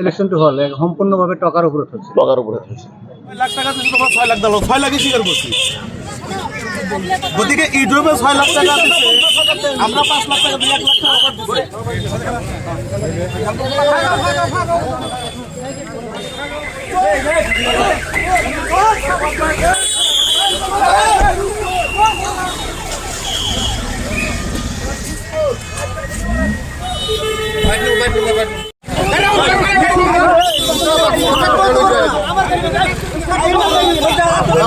সিলেকশনটি হল এক সম্পূর্ণভাবে টাকার উপরে হচ্ছে টাকার উপরে হয়েছে লাখ টাকা তোমার ছয় লাখ দিল ছয় লাখই স্বীকার করছি গতিকে ইউটিউবে ছয় লাখ টাকা দিচ্ছে আমরা পাঁচ লাখ টাকা দুই এক লাখ টাকা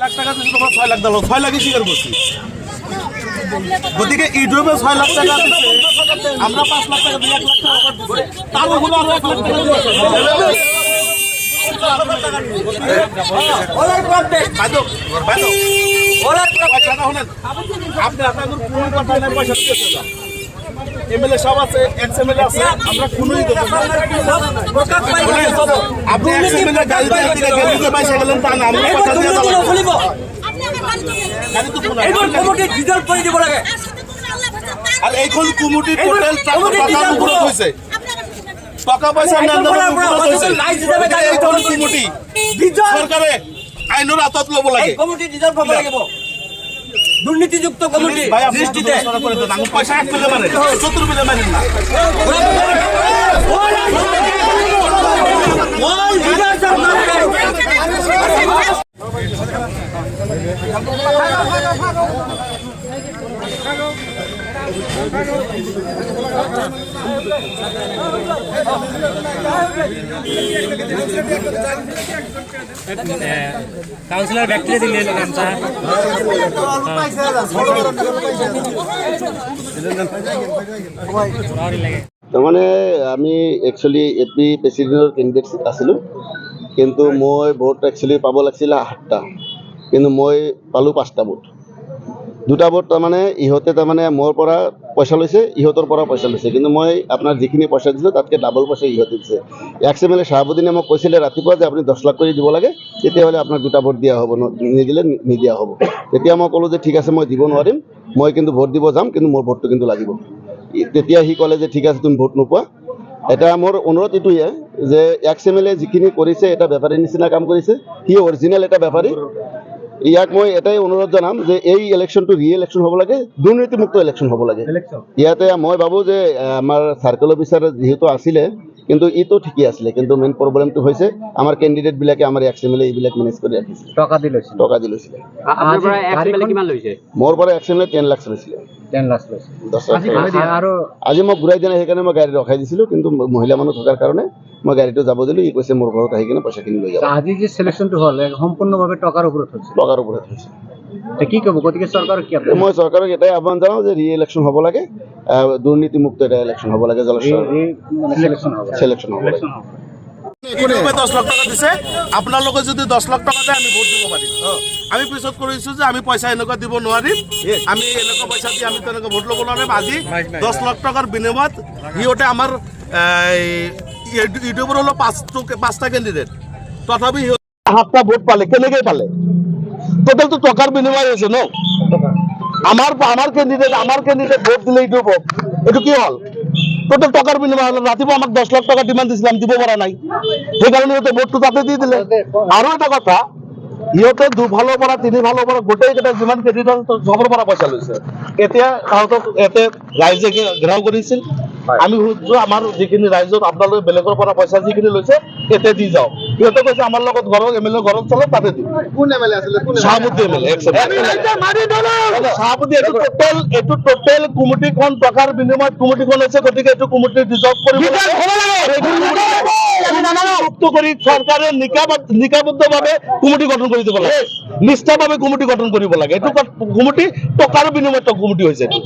লাখ টাকা দিচ্ছে তোমার ছয় লাখ দিল। ছয় লাখই গতিকে ইউটিউবে ছয় লাখ টাকা আমরা পাঁচ লাখ টাকা দুই, এক লাখ টাকা তার এক লাখ টাকা আপনি আপনার পয়সা সব আছে, ex-MLA আছে, আমরা কোনোই দেবো আপনি ex-MLA গাড়ি দিকে গাড়ি দিয়ে বাইসে গেলেন, তা না, আমরা কথা দিয়ে দেবো না। গাড়ি তো কোনো নাই। আর এইখন কুমুটি টোটাল টাকার উপরে হয়েছে টাকা পয়সা সরকারে আইনের আতত লব লাগে। কমিটি রিজার্ভ আপনি লাগিব দুর্নীতিযুক্ত কমিটি আমি পয়সা এক পেলে মানে পেলে মানে কাউন্সিলর ব্যক্তিরে দিলে গামছা তাৰ মানে আমি একচুৱেলি এ পি প্ৰেচিডেণ্টৰ কেণ্ডিডেট আছিলোঁ, কিন্তু মই ভোট একচুৱেলি পাব লাগিছিলে সাতটা কিন্তু মই পালোঁ পাঁচটা ভোট দুটা ভোট তাৰমানে ইহঁতে তাৰমানে মোৰ পৰা পইচা লৈছে ইহঁতৰ পৰা পইচা লৈছে। কিন্তু মই আপোনাৰ যিখিনি পইচা দিছিলোঁ তাতকৈ ডাবল পইচা ইহঁতে দিছে। এক্স এম এল এ শ্বাহাবুদ্দিনে মোক কৈছিলে ৰাতিপুৱা যে আপুনি দহ লাখ কৰি দিব লাগে তেতিয়াহ'লে আপোনাক দুটা ভোট দিয়া হ'ব নিদিলে নিদিয়া হ'ব। তেতিয়া মই ক'লোঁ যে ঠিক আছে মই দিব নোৱাৰিম মই কিন্তু ভোট দিব যাম কিন্তু মোৰ ভোটটো কিন্তু লাগিব। তেতিয়া সি ক'লে যে ঠিক আছে তুমি ভোট নোপোৱা। এটা মোৰ অনুৰোধ এইটোৱে যে এক্স এম এল এ যিখিনি কৰিছে এটা বেপাৰীৰ নিচিনা কাম কৰিছে সি অৰিজিনেল এটা বেপাৰী। ইয়াক মই এটাই অনুৰোধ জনাম যে এই ইলেকশ্যনটো ৰি ইলেকশ্যন হ'ব লাগে দুৰ্নীতিমুক্ত ইলেকশ্যন হ'ব লাগে। ইয়াতে মই ভাবোঁ যে আমাৰ চাৰ্কেল অফিচাৰ যিহেতু আছিলে কিন্তু ইটো ঠিকেই আছিলে কিন্তু মেইন প্ৰব্লেমটো হৈছে আমাৰ কেণ্ডিডেটবিলাকে আমাৰ এক্স এম এল এ এইবিলাক মেনেজ কৰি ৰাখিছিলে টাকা দি লৈছিল টকা দি লৈছিলে মোৰ পৰা X M L ten lakh লৈছিলে টেন লাখ লৈছে। দহ লাখ টকা। আৰু আজি মই ঘূৰাই দিয়া নাই সেইকাৰণে মই গাড়ী ৰখাই দিছিলোঁ কিন্তু মহিলা মানুহ থকাৰ কাৰণে মই গাড়ীটো যাব দিলোঁ ই কৈছে মোৰ ঘৰত আহি কিনে পইচাখিনি লৈ যাব। আজি যে সিলেকশনটো হল সম্পূৰ্ণভাৱে টকাৰ ওপৰত হৈছে। টকাৰ ওপৰত হৈছে। কি ক'ব? গতিকে চৰকাৰক কি মই চৰকাৰক এটাই আহ্বান জনাওঁ যে ৰি ইলেকশ্যন হ'ব লাগে। দুৰ্নীতিমুক্ত এটা ইলেকশ্যন হ'ব লাগে জলস্বৰ মানে সিলেকশন হ'ব চিলেকশ্যন হ'ব লাগে। ইউটিউবে লাখ টাকা দিছে। আপোনালোকে যদি দশ লাখ টকা দিয়ে আমি ভোট দিব পাৰিম। আমি পিছত কৰিছো যে আমি পইচা এনেকুৱা দিব নোৱাৰিম। আমি এনেকুৱা পইচা দি আমি তেনেকুৱা ভোট ল'ব নোৱাৰিম। আজি দশ লাখ টকাৰ বিনিময়ত সিহঁতে আমাৰ ইউটিউবৰ হলো পাঁচটো পাঁচটা কেণ্ডিডেট তথাপি সিহঁতে সাতটা ভোট পালে। কেনেকে পালে? টোটালটো টকাৰ বিনিময় হৈছে ন আমাৰ আমার ক্যান্ডিডেট আমাৰ ক্যান্ডিডেট ভোট দিলে এইটো এইটো কি হ'ল? টোটাল টকাৰ বিনিময় হলো ৰাতিপুৱা আমাক দহ লাখ টকা ডিমান্ড দিছিলে আমি দিব পৰা নাই। সেইকাৰণে সিহঁতে ভোটটো তাতে দি দিলে। আৰু এটা কথা সিহঁতে দুফালৰ পৰা তিনিফালৰ পৰা গোটেইকেইটা যিমান কেণ্ডিডেট চবৰ পৰা পইচা লৈছে। এতিয়া তাহাঁতক ইয়াতে ৰাইজে ঘেৰাও কৰিছিল? আমি সুধিছো আমাৰ যিখিনি ৰাইজত আপোনালোকে বেলেগৰ পৰা পইচা যিখিনি লৈছে এতে দি যাওক। সিহঁতে কৈছে আমাৰ লগত ঘৰৰ এম এল এ ঘৰত চলে তাতে দিম কোন এম এল এ আছিলে কোন এম এল এ? শাহাবুদ্দিন এইটো টোটেল এইটো টোটেল কমিটিখন টকাৰ বিনিময়ত কমিটিখন হৈছে গতিকে এইটো কমিটি ডিজলভ কৰিব লাগে। মুক্ত কৰি চৰকাৰে নিকাবদ্ধ ভাবে কমিটি গঠন কৰি দিব লাগে। নিষ্ঠাভাৱে কমিটি গঠন কৰিব লাগে। এইটো কমিটি টকাৰ বিনিময়ত কমিটি হৈছে এইটো।